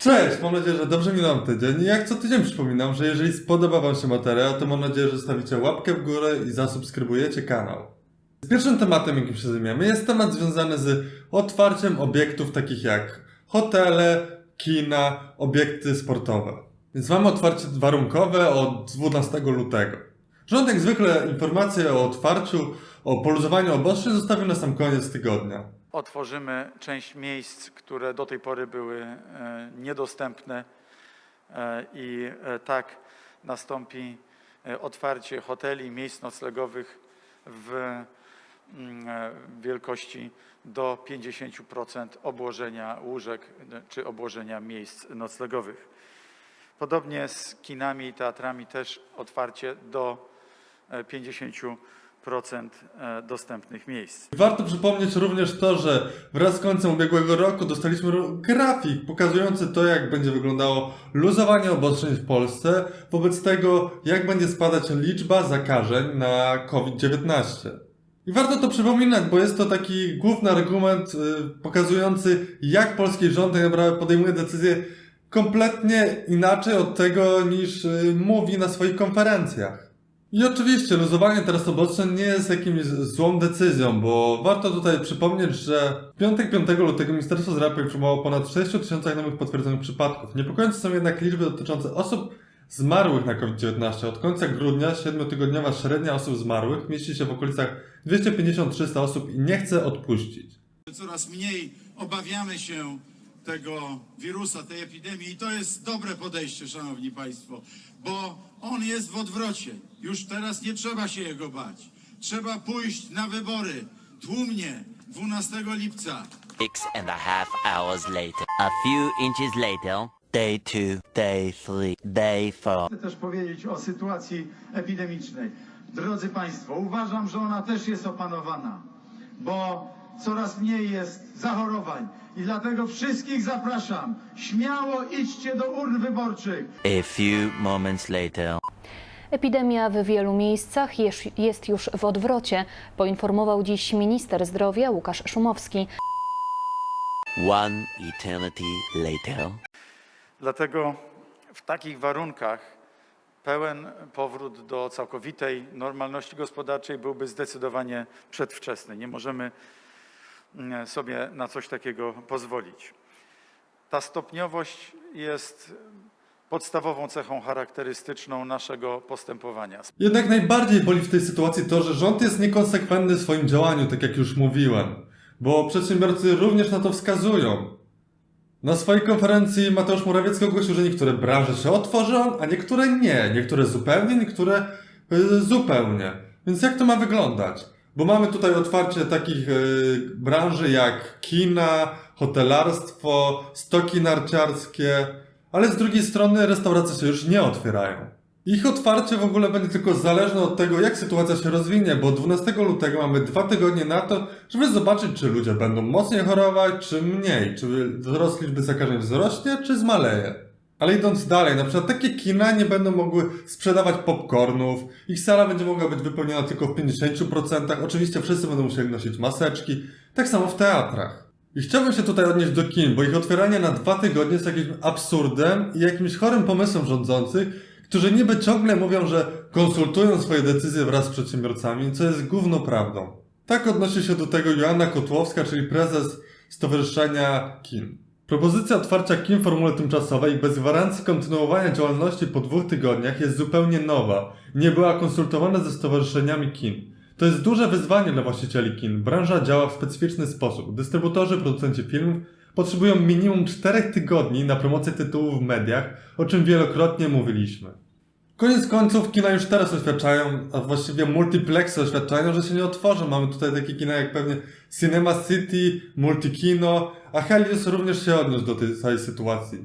Cześć, mam nadzieję, że dobrze minął tydzień jak co tydzień przypominam, że jeżeli spodoba Wam się materiał, to mam nadzieję, że zostawicie łapkę w górę i zasubskrybujecie kanał. Pierwszym tematem, jakim się zajmiemy, jest temat związany z otwarciem obiektów takich jak hotele, kina, obiekty sportowe. Więc mamy otwarcie warunkowe od 12 lutego. Rząd jak zwykle informacje o otwarciu, o poluzowaniu obostrzeń zostawił na sam koniec tygodnia. Otworzymy część miejsc, które do tej pory były e, niedostępne e, i e, tak nastąpi otwarcie hoteli, miejsc noclegowych w mm, wielkości do 50% obłożenia łóżek czy obłożenia miejsc noclegowych. Podobnie z kinami i teatrami też otwarcie do e, 50% e, dostępnych miejsc. Warto przypomnieć również to, że wraz z końcem ubiegłego roku dostaliśmy grafik pokazujący to, jak będzie wyglądało luzowanie obostrzeń w Polsce wobec tego, jak będzie spadać liczba zakażeń na COVID-19. I warto to przypominać, bo jest to taki główny argument y, pokazujący, jak polski rząd naprawdę podejmuje decyzje kompletnie inaczej od tego, niż mówi na swoich konferencjach. I oczywiście luzowanie teraz obostrzeń nie jest jakimś złą decyzją, bo warto tutaj przypomnieć, że w piątek 5 lutego Ministerstwo Zdrowia poinformowało o ponad 6 tysiącach nowych potwierdzonych przypadków. Niepokojące są jednak liczby dotyczące osób zmarłych na COVID-19. Od końca grudnia 7-tygodniowa średnia osób zmarłych mieści się w okolicach 250-300 osób i nie chce odpuścić. Coraz mniej obawiamy się tego wirusa, tej epidemii i to jest dobre podejście, Szanowni Państwo, bo on jest w odwrocie. Już teraz nie trzeba się jego bać. Trzeba pójść na wybory tłumnie 12 lipca. Six and a half hours later. A few inches later. Day two, day three, day four. Chcę też powiedzieć o sytuacji epidemicznej. Drodzy Państwo, uważam, że ona też jest opanowana, bo coraz mniej jest zachorowań i dlatego wszystkich zapraszam. Śmiało idźcie do urn wyborczych. A few moments later. Epidemia w wielu miejscach jest już w odwrocie, poinformował dziś minister zdrowia Łukasz Szumowski. One eternity later. Dlatego w takich warunkach pełen powrót do całkowitej normalności gospodarczej byłby zdecydowanie przedwczesny. Nie możemy sobie na coś takiego pozwolić. Ta stopniowość jest podstawową cechą charakterystyczną naszego postępowania. Jednak najbardziej boli w tej sytuacji to, że rząd jest niekonsekwentny w swoim działaniu, tak jak już mówiłem. Bo przedsiębiorcy również na to wskazują. Na swojej konferencji Mateusz Morawiecki ogłosił, że niektóre branże się otworzą, a niektóre nie. Niektóre zupełnie, niektóre y, zupełnie. Więc jak to ma wyglądać? Bo mamy tutaj otwarcie takich y, branży jak kina, hotelarstwo, stoki narciarskie, ale z drugiej strony restauracje się już nie otwierają. Ich otwarcie w ogóle będzie tylko zależne od tego, jak sytuacja się rozwinie, bo 12 lutego mamy dwa tygodnie na to, żeby zobaczyć, czy ludzie będą mocniej chorować, czy mniej, czy wzrost liczby zakażeń wzrośnie, czy zmaleje. Ale idąc dalej, na przykład takie kina nie będą mogły sprzedawać popcornów, ich sala będzie mogła być wypełniona tylko w 50%, oczywiście wszyscy będą musieli nosić maseczki, tak samo w teatrach. I chciałbym się tutaj odnieść do kin, bo ich otwieranie na dwa tygodnie jest jakimś absurdem i jakimś chorym pomysłem rządzących, którzy niby ciągle mówią, że konsultują swoje decyzje wraz z przedsiębiorcami, co jest gówno prawdą. Tak odnosi się do tego Joanna Kotłowska, czyli prezes Stowarzyszenia Kin. Propozycja otwarcia kin w formule tymczasowej bez gwarancji kontynuowania działalności po dwóch tygodniach jest zupełnie nowa. Nie była konsultowana ze stowarzyszeniami kin. To jest duże wyzwanie dla właścicieli kin. Branża działa w specyficzny sposób. Dystrybutorzy, producenci filmów potrzebują minimum 4 tygodni na promocję tytułów w mediach, o czym wielokrotnie mówiliśmy. Koniec końców kina już teraz oświadczają, a właściwie multiplexy oświadczają, że się nie otworzą. Mamy tutaj takie kina jak pewnie Cinema City, Multikino, a Helios również się odniósł do tej całej sytuacji.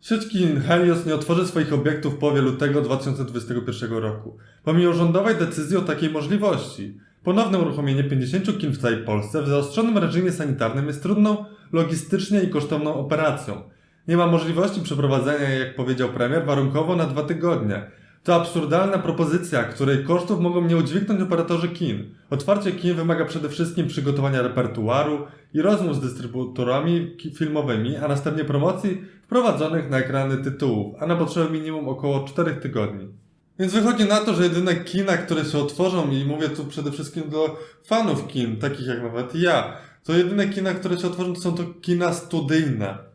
Sieć kin Helios nie otworzy swoich obiektów połowie lutego 2021 roku, pomimo rządowej decyzji o takiej możliwości. Ponowne uruchomienie 50 kin w całej Polsce w zaostrzonym reżimie sanitarnym jest trudną logistycznie i kosztowną operacją. Nie ma możliwości przeprowadzenia, jak powiedział premier, warunkowo na dwa tygodnie. To absurdalna propozycja, której kosztów mogą nie udźwignąć operatorzy kin. Otwarcie kin wymaga przede wszystkim przygotowania repertuaru i rozmów z dystrybutorami filmowymi, a następnie promocji wprowadzonych na ekrany tytułów, a na potrzeby minimum około 4 tygodni. Więc wychodzi na to, że jedyne kina, które się otworzą, i mówię tu przede wszystkim do fanów kin, takich jak nawet ja, to jedyne kina, które się otworzą, to są to kina studyjne.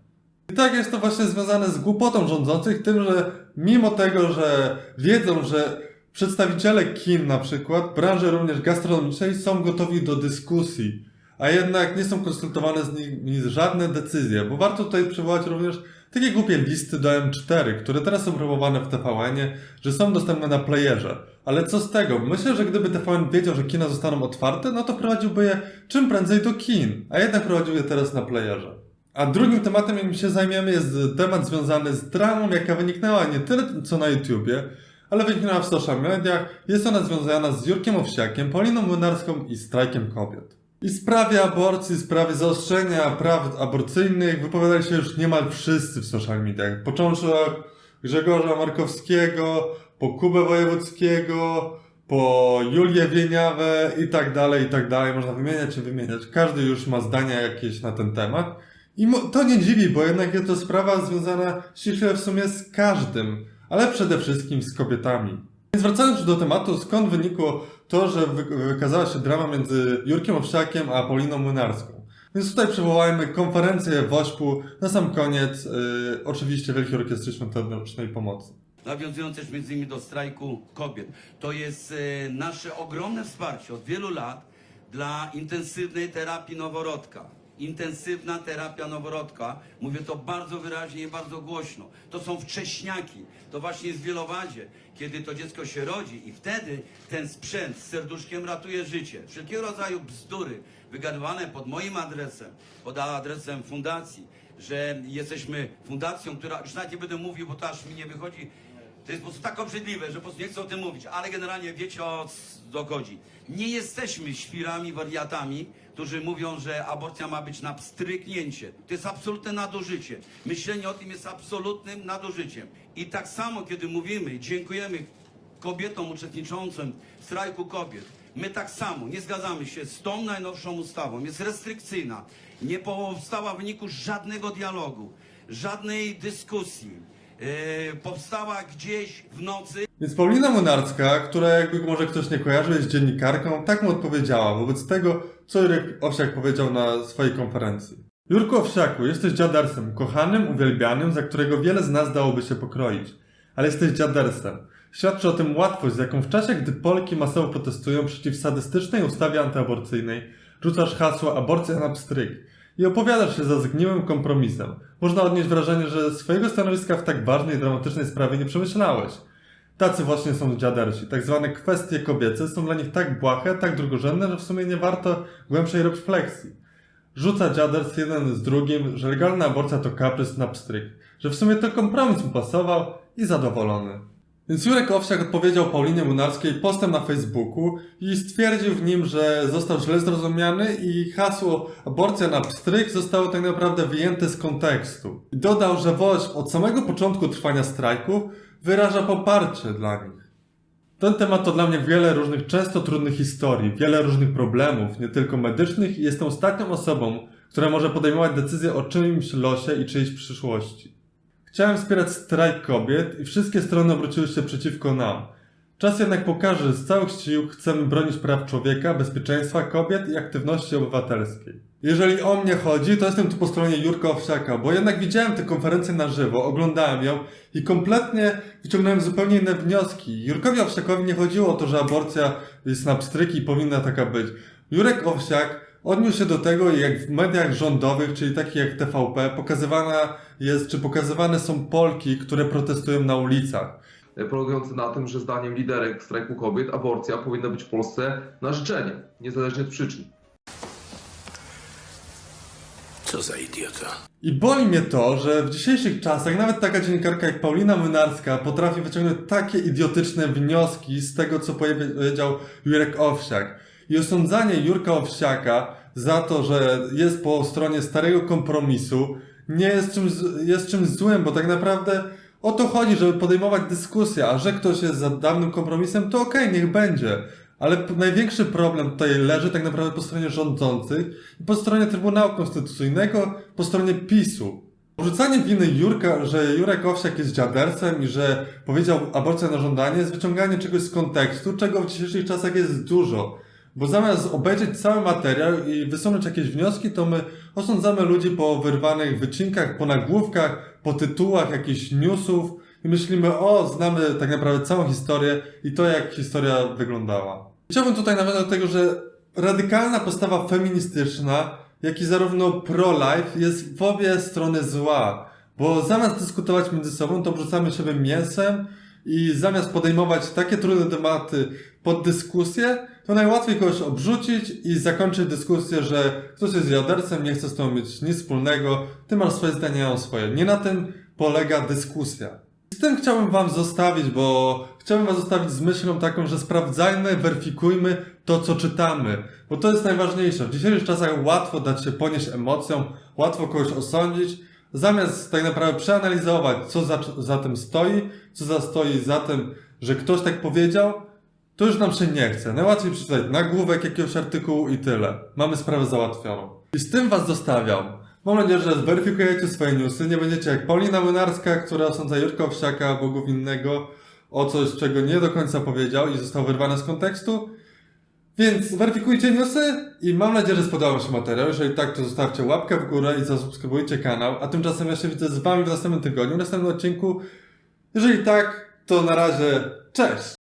I tak jest to właśnie związane z głupotą rządzących, tym, że mimo tego, że wiedzą, że przedstawiciele kin na przykład, branży również gastronomicznej są gotowi do dyskusji, a jednak nie są konsultowane z nimi żadne decyzje, bo warto tutaj przywołać również takie głupie listy do M4, które teraz są promowane w TVN-ie, że są dostępne na playerze. Ale co z tego? Myślę, że gdyby TVN wiedział, że kina zostaną otwarte, no to wprowadziłby je czym prędzej do kin, a jednak prowadził je teraz na playerze. A drugim tematem, jakim się zajmiemy, jest temat związany z dramą, jaka wyniknęła nie tyle co na YouTubie, ale wyniknęła w social mediach. Jest ona związana z Jurkiem Owsiakiem, Poliną Młynarską i strajkiem kobiet. I w sprawie aborcji, w sprawie zaostrzenia praw aborcyjnych wypowiadali się już niemal wszyscy w social mediach. Począwszy od Grzegorza Markowskiego, po Kubę Wojewódzkiego, po Julię Wieniawę i tak dalej, i tak dalej. Można wymieniać i wymieniać. Każdy już ma zdania jakieś na ten temat. I to nie dziwi, bo jednak jest to sprawa związana ściśle w sumie z każdym, ale przede wszystkim z kobietami. Więc wracając do tematu, skąd wynikło to, że wy- wykazała się drama między Jurkiem Owsiakiem a Poliną Młynarską. Więc tutaj przywołajmy konferencję w Ośpu, na sam koniec yy, oczywiście Wielkiej Orkiestry Świątecznej Pomocy. nawiązując też między innymi do strajku kobiet. To jest e, nasze ogromne wsparcie od wielu lat dla intensywnej terapii noworodka. Intensywna terapia noworodka, mówię to bardzo wyraźnie i bardzo głośno. To są wcześniaki, to właśnie jest w wielowadzie, kiedy to dziecko się rodzi i wtedy ten sprzęt z serduszkiem ratuje życie. Wszelkiego rodzaju bzdury wygadywane pod moim adresem, pod adresem fundacji, że jesteśmy fundacją, która, już nawet nie będę mówił, bo to aż mi nie wychodzi, to jest po prostu tak obrzydliwe, że po prostu nie chcę o tym mówić, ale generalnie wiecie o co chodzi. Nie jesteśmy świrami, wariatami, którzy mówią, że aborcja ma być na pstryknięcie. To jest absolutne nadużycie. Myślenie o tym jest absolutnym nadużyciem. I tak samo, kiedy mówimy, dziękujemy kobietom uczestniczącym w strajku kobiet, my tak samo nie zgadzamy się z tą najnowszą ustawą. Jest restrykcyjna. Nie powstała w wyniku żadnego dialogu, żadnej dyskusji. Yy, powstała gdzieś w nocy. Więc Paulina Młynarska, która jakby może ktoś nie kojarzył, jest dziennikarką, tak mu odpowiedziała wobec tego, co Jurek Owsiak powiedział na swojej konferencji. Jurku Owsiaku, jesteś dziadersem, kochanym, uwielbianym, za którego wiele z nas dałoby się pokroić. Ale jesteś dziadersem. Świadczy o tym łatwość, z jaką w czasie, gdy Polki masowo protestują przeciw sadystycznej ustawie antyaborcyjnej, rzucasz hasło aborcja na pstryk i opowiadasz się za zgniłym kompromisem. Można odnieść wrażenie, że swojego stanowiska w tak ważnej dramatycznej sprawie nie przemyślałeś. Tacy właśnie są dziadersi. Tak zwane kwestie kobiece są dla nich tak błahe, tak drugorzędne, że w sumie nie warto głębszej refleksji. Rzuca dziaders jeden z drugim, że legalna aborcja to kaprys na pstryk, że w sumie to kompromis mu pasował i zadowolony. Więc Jurek Owsiak odpowiedział Paulinie Munarskiej postem na Facebooku i stwierdził w nim, że został źle zrozumiany i hasło aborcja na pstryk zostało tak naprawdę wyjęte z kontekstu. I dodał, że WOŚP od samego początku trwania strajków wyraża poparcie dla nich. Ten temat to dla mnie wiele różnych, często trudnych historii, wiele różnych problemów, nie tylko medycznych i jestem ostatnią osobą, która może podejmować decyzje o czyimś losie i czyjejś przyszłości. Chciałem wspierać strajk kobiet i wszystkie strony obróciły się przeciwko nam. Czas jednak pokaże, że z całych sił chcemy bronić praw człowieka, bezpieczeństwa kobiet i aktywności obywatelskiej. Jeżeli o mnie chodzi, to jestem tu po stronie Jurka Owsiaka, bo jednak widziałem tę konferencję na żywo, oglądałem ją i kompletnie wyciągnąłem zupełnie inne wnioski. Jurkowi Owsiakowi nie chodziło o to, że aborcja jest na pstryki i powinna taka być. Jurek Owsiak odniósł się do tego, jak w mediach rządowych, czyli takich jak TVP, pokazywana jest, czy pokazywane są Polki, które protestują na ulicach. polegający na tym, że zdaniem liderek strajku kobiet aborcja powinna być w Polsce na życzenie, niezależnie od przyczyn. Co za idiota. I boli mnie to, że w dzisiejszych czasach nawet taka dziennikarka jak Paulina Młynarska potrafi wyciągnąć takie idiotyczne wnioski z tego, co powiedział Jurek Owsiak. I osądzanie Jurka Owsiaka za to, że jest po stronie starego kompromisu, nie jest czymś, jest czymś złym, bo tak naprawdę O to chodzi, żeby podejmować dyskusję, a że ktoś jest za dawnym kompromisem, to okej, niech będzie. Ale największy problem tutaj leży tak naprawdę po stronie rządzących i po stronie Trybunału Konstytucyjnego, po stronie PiSu. Porzucanie winy Jurka, że Jurek Owsiak jest dziadercem i że powiedział aborcja na żądanie jest wyciąganie czegoś z kontekstu, czego w dzisiejszych czasach jest dużo. Bo zamiast obejrzeć cały materiał i wysunąć jakieś wnioski, to my osądzamy ludzi po wyrwanych wycinkach, po nagłówkach, po tytułach jakichś newsów i myślimy, o, znamy tak naprawdę całą historię i to, jak historia wyglądała. Chciałbym tutaj nawiązać do tego, że radykalna postawa feministyczna, jak i zarówno pro-life jest w obie strony zła. Bo zamiast dyskutować między sobą, to wrzucamy siebie mięsem i zamiast podejmować takie trudne tematy pod dyskusję, to najłatwiej kogoś obrzucić i zakończyć dyskusję, że ktoś jest jadercem, nie chce z tobą mieć nic wspólnego, ty masz swoje zdanie, ja mam swoje. Nie na tym polega dyskusja. Z tym chciałbym wam zostawić, bo chciałbym was zostawić z myślą taką, że sprawdzajmy, weryfikujmy to, co czytamy. Bo to jest najważniejsze. W dzisiejszych czasach łatwo dać się ponieść emocjom, łatwo kogoś osądzić, zamiast tak naprawdę przeanalizować, co za, za tym stoi, co za stoi za tym, że ktoś tak powiedział, to już nam się nie chce. Najłatwiej przeczytać nagłówek jakiegoś artykułu i tyle. Mamy sprawę załatwioną. I z tym was zostawiam. Mam nadzieję, że zweryfikujecie swoje newsy, nie będziecie jak Paulina Młynarska, która osądza Jurka Owsiaka, Bogu winnego, o coś, czego nie do końca powiedział i został wyrwane z kontekstu. Więc weryfikujcie newsy i mam nadzieję, że spodobał się materiał. Jeżeli tak, to zostawcie łapkę w górę i zasubskrybujcie kanał. A tymczasem ja się widzę z Wami w następnym tygodniu, w następnym odcinku. Jeżeli tak, to na razie cześć!